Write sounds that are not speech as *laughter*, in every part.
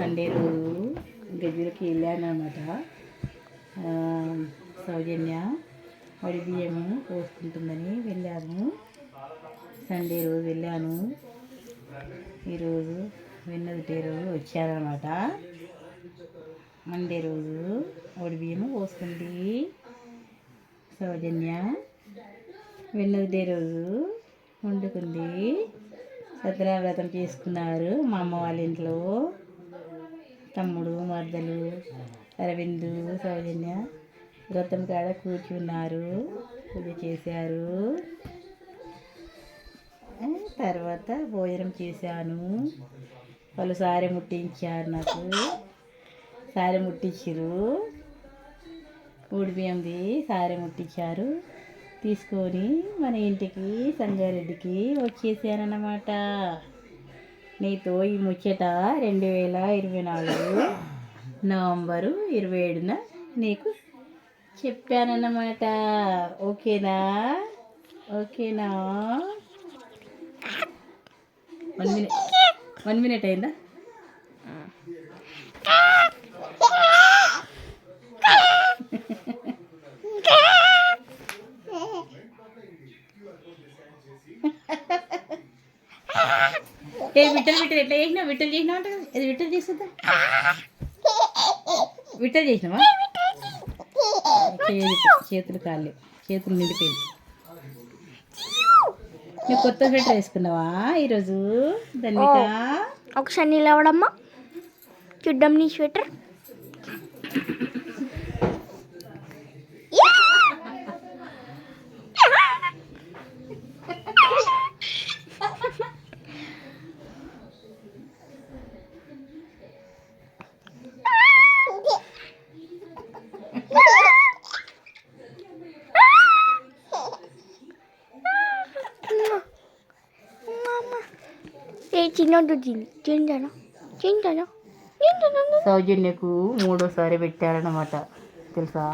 Sunday రోజు గదిలోకి వెళ్ళాను అనమాట సౌజన్య వడి బియ్యము పోసుకుంటుందని వెళ్ళాను సండే రోజు వెళ్ళాను. ఈరోజు వెన్నదిటే రోజు వచ్చానమాట మండే రోజు వడి బియ్యము పోసుకుంది. సౌజన్య వెన్నదిటే రోజు వండుకుంది. సత్యనావ్రతం చేసుకున్నారు మా అమ్మ వాళ్ళ ఇంట్లో. తమ్ముడు మరదలు అరవిందు సౌజన్య వ్రతం కాడ కూర్చున్నారు పూజ చేశారు. తర్వాత భోజనం చేశాను. వాళ్ళు సారె ముట్టించారు నాకు. సారె ముట్టించారు ఊడి సారె ముట్టించారు. తీసుకొని మన ఇంటికి సంగారెడ్డికి వచ్చేసానన్నమాట. నీతో ఈ ముచ్చట రెండు వేల ఇరవై నాలుగు నవంబరు ఇరవై ఏడున నీకు చెప్పానన్నమాట. ఓకేనా? ఓకేనా? వన్ మినిట్ వన్ మినిట్ అయిందా? *laughs* ఏ విట్టలు విట్టలు ఎట్లా చేసినావు? విట్టలు చేసినావు అంటే ఇది విట్టలు చేస్తుందా విట్టలు చేసినావా? చేతులు కాళ్ళు చేతులు నిండిపోయింది నువ్వు కొత్త స్వెటర్ వేసుకున్నావా ఈరోజు ధన్విక? ఒకసారి నిలవడమ్మా చూద్దాం నీ స్వెటర్. తింటానా తింటానా సౌజన్యకు మూడోసారి పెట్టారన్నమాట. తెలుసా?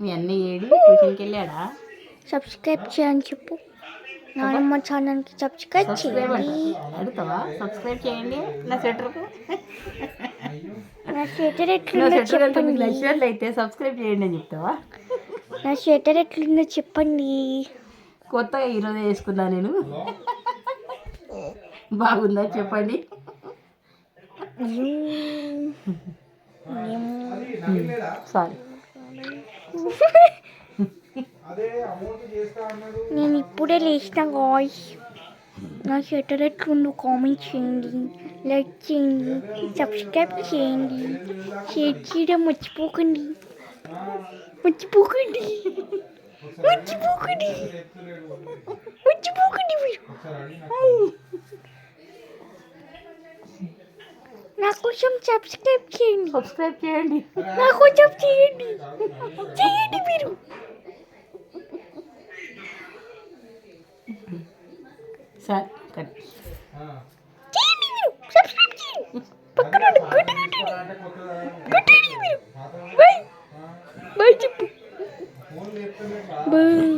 మీ అన్నీ ఏడి? ట్యూషన్కి వెళ్ళాడా సబ్స్క్రైబ్ చేయని చెప్పు. నానమ్మ ఛానల్కి సబ్స్క్రైబ్ చేయండి. అడుగుతావా? సబ్స్క్రైబ్ చేయండి నా స్వెటర్కు. నా స్వెటర్ ఎట్లుందో చెప్పండి. నచ్చినట్లయితే సబ్స్క్రైబ్ చేయండి అని చెప్తావా? నా స్వెటర్ ఎట్లుందో చెప్పండి. కొత్తగా ఈరోజు వేసుకున్నా నేను. బాగుందా చెప్పండి? సారీ. నేను ఇప్పుడే లేచిన గాయ్స్ నా స్వెటర్ ఎట్లుందో కామెంట్ చేయండి. లైక్ చేయండి సబ్స్క్రైబ్ చేయండి షేర్ చేయడం మర్చిపోకండి మర్చిపోకండి మర్చిపోకండి మర్చిపోకండి మీరు నా కోసం సబ్స్క్రైబ్ చేయండి సబ్స్క్రైబ్ చేయండి నా కోసం చేయండి చేయండి మీరు సార్ కట్ చేయండి మీరు సబ్స్క్రైబ్ చేయండి పక్కన గుడ్డ కొట్టండి మీరు. చెప్పు. బాయ్